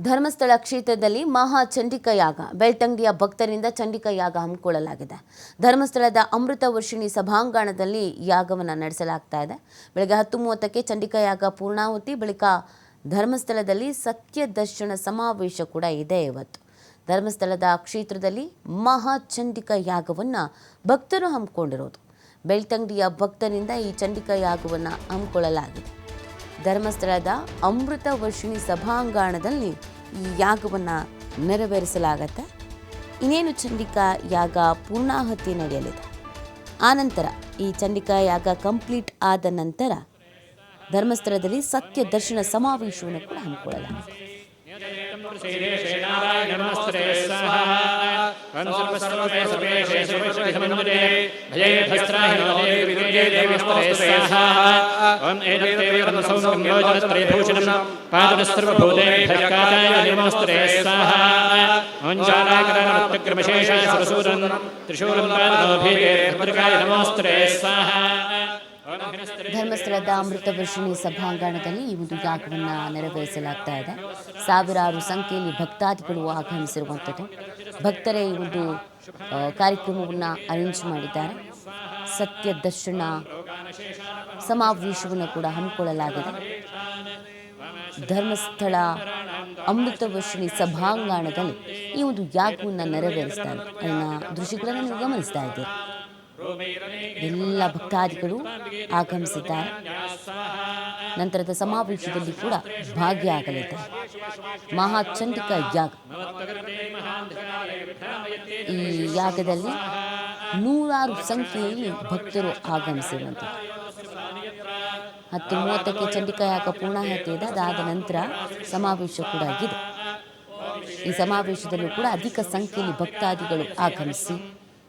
ಧರ್ಮಸ್ಥಳ ಕ್ಷೇತ್ರದಲ್ಲಿ ಮಹಾ ಚಂಡಿಕ ಯಾಗ ಬೆಳ್ತಂಗಡಿಯ ಭಕ್ತರಿಂದ ಚಂಡಿಕ ಯಾಗ ಹಮ್ಮಿಕೊಳ್ಳಲಾಗಿದೆ. ಧರ್ಮಸ್ಥಳದ ಅಮೃತ ವರ್ಷಿಣಿ ಸಭಾಂಗಣದಲ್ಲಿ ಯಾಗವನ್ನು ನಡೆಸಲಾಗ್ತಾ ಇದೆ. ಬೆಳಗ್ಗೆ ಹತ್ತು ಮೂವತ್ತಕ್ಕೆ ಚಂಡಿಕ ಯಾಗ ಪೂರ್ಣಾಹುತಿ, ಬಳಿಕ ಧರ್ಮಸ್ಥಳದಲ್ಲಿ ಸತ್ಯ ದರ್ಶನ ಸಮಾವೇಶ ಕೂಡ ಇದೆ ಇವತ್ತು. ಧರ್ಮಸ್ಥಳದ ಕ್ಷೇತ್ರದಲ್ಲಿ ಮಹಾ ಚಂಡಿಕ ಯಾಗವನ್ನು ಭಕ್ತರು ಹಮ್ಮಿಕೊಂಡಿರೋದು. ಬೆಳ್ತಂಗಡಿಯ ಭಕ್ತರಿಂದ ಈ ಚಂಡಿಕ ಯಾಗವನ್ನು ಹಮ್ಮಿಕೊಳ್ಳಲಾಗಿದೆ. ಧರ್ಮಸ್ಥಳದ ಅಮೃತ ವರ್ಷಿಣಿ ಸಭಾಂಗಣದಲ್ಲಿ ಈ ಯಾಗವನ್ನು ನೆರವೇರಿಸಲಾಗತ್ತೆ. ಇನ್ನೇನು ಚಂಡಿಕಾ ಯಾಗ ಪೂರ್ಣಾಹುತಿ ನಡೆಯಲಿದೆ? ಆನಂತರ ಈ ಚಂಡಿಕಾ ಯಾಗ ಕಂಪ್ಲೀಟ್ ಆದ ನಂತರ ಧರ್ಮಸ್ಥಳದಲ್ಲಿ ಸತ್ಯ ದರ್ಶನ ಸಮಾವೇಶವನ್ನು ಕೂಡ ಹಮ್ಮಿಕೊಳ್ಳಲಾಗಿದೆ. त्रिशूलं पादोभिगे भद्रकाय नमस्ते स्वाहा ॐ अग्निस्त्रे ಧರ್ಮಸ್ಥಳದ ಅಮೃತ ವರ್ಷಿಣಿ ಸಭಾಂಗಣದಲ್ಲಿ ಈ ಒಂದು ಯಾಗವನ್ನು ನೆರವೇರಿಸಲಾಗ್ತಾ ಇದೆ. ಸಾವಿರಾರು ಸಂಖ್ಯೆಯಲ್ಲಿ ಭಕ್ತಾದಿಗಳು ಆಗಮಿಸಿರುವಂಥದ್ದು. ಭಕ್ತರೇ, ಈ ಒಂದು ಕಾರ್ಯಕ್ರಮವನ್ನು ಅರೇಂಜ್ ಮಾಡಿದ್ದಾರೆ. ಸತ್ಯ ದರ್ಶನ ಸಮಾವೇಶವನ್ನು ಕೂಡ ಹಮ್ಮಿಕೊಳ್ಳಲಾಗಿದೆ. ಧರ್ಮಸ್ಥಳ ಅಮೃತ ವರ್ಷಿಣಿ ಸಭಾಂಗಣದಲ್ಲಿ ಈ ಒಂದು ಯಾಗವನ್ನು ನೆರವೇರಿಸ್ತಾರೆ ಅದನ್ನು ದೃಶ್ಯಗಳನ್ನು ಗಮನಿಸ್ತಾ ಇದ್ದೀರಿ. ಎಲ್ಲ ಭಕ್ತಾದಿಗಳು ಆಗಮಿಸಿದ್ದಾರೆ. ನಂತರದ ಸಮಾವೇಶದಲ್ಲಿ ಕೂಡ ಭಾಗಿಯಾಗಲಿದ್ದಾರೆ. ಮಹಾಚಂಡಿಕ ಯಾಗ. ಈ ಯಾಗದಲ್ಲಿ ನೂರಾರು ಸಂಖ್ಯೆಯಲ್ಲಿ ಭಕ್ತರು ಆಗಮಿಸಿರುವಂಥದ್ದು. ಹತ್ತು ಮೂವತ್ತಕ್ಕೆ ಚಂಡಿಕಾ ಯಾಗ ಪೂರ್ಣ ಇದೆ ಅದಾದ ನಂತರ ಸಮಾವೇಶ ಕೂಡ ಆಗಿದೆ. ಈ ಸಮಾವೇಶದಲ್ಲೂ ಕೂಡ ಅಧಿಕ ಸಂಖ್ಯೆಯಲ್ಲಿ ಭಕ್ತಾದಿಗಳು ಆಗಮಿಸಿ